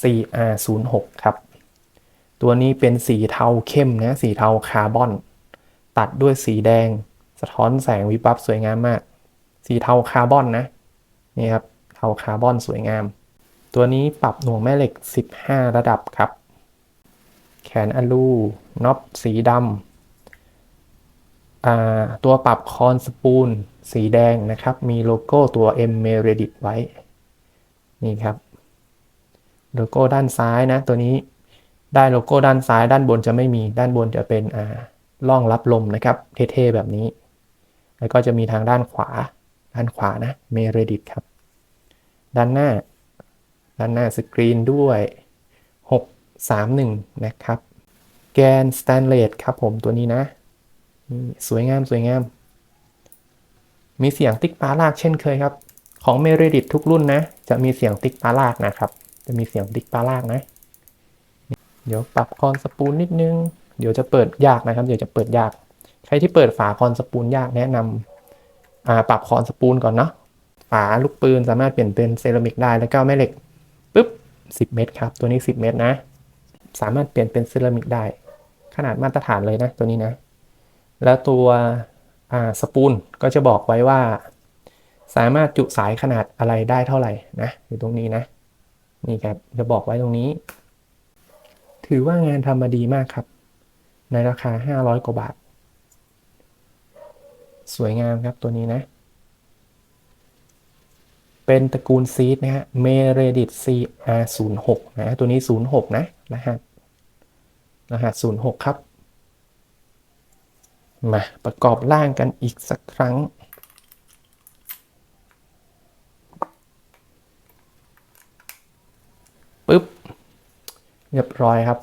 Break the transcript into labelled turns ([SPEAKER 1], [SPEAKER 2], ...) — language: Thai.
[SPEAKER 1] 4R06 ครับ ตัวนี้เป็นสีเทาเข้มนะสีเทาคาร์บอน ตัดด้วยสีแดง สะท้อนแสงวิบวับสวยงามมาก สีเทาคาร์บอนนะนี่ครับเทาคาร์บอนสวยงาม ตัวนี้ปรับหน่วงแม่เหล็ก 15 ระดับครับ แขนอลูน็อปสีดำตัวปรับคอนสปูล สีแดงนะครับ มีโลโก้ตัว M Meredith ไว้ นี่ครับ โลโก้ด้านซ้ายนะ ตัวนี้ได้โลโก้ด้านซ้าย ด้านบนจะไม่มีด้านบนจะเป็นอ่าร่องรับลมนะครับ เท่ๆแบบนี้ แล้วก็จะมีทางด้านขวา ด้านขวานะ Meredith ครับ ด้านหน้า ด้านหน้าสกรีนด้วย 631 นะครับ แกนสแตนเลสครับผมตัวนี้นะนี่สวยงามสวยงาม มีเสียงติ๊กปลาลากเช่นเคยครับ ของ Meredith ทุกรุ่นนะ จะมีเสียงติ๊กปลาลากนะครับ จะมีเสียงติ๊กปลาลากนะ เดี๋ยวปรับคอนสปูลนิดนึง เดี๋ยวจะเปิดยากนะครับ เดี๋ยวจะเปิดยาก ใครที่เปิดฝาคอนสปูลยากแนะนำอ่าปรับคอนสปูลก่อนเนาะ ฝาลูกปืนสามารถเปลี่ยนเป็นเซรามิกได้ แล้วก็แม่เหล็กปุ๊บ 10 เมตรครับ ตัวนี้ 10 เมตรนะ สามารถเปลี่ยนเป็นเซรามิกได้ ขนาดมาตรฐานเลยนะตัวนี้นะ แล้วตัวอ่าสปูลก็จะบอกไว้ว่า สามารถจุสายขนาดอะไรได้เท่าไหร่นะอยู่ตรงนี้นะ นี่ครับจะบอกไว้ตรงนี้ ถือว่างานทำมาดีมากครับ ในราคา 500 กว่าบาท สวยงามครับตัวนี้นะ เป็นตระกูลซีดนะฮะ Meredith CR06 นะตัวนี้ 06 นะรหัสรหัส06 ครับ มาประกอบร่างกันอีกสักครั้ง ปุ๊บ เรียบร้อยครับ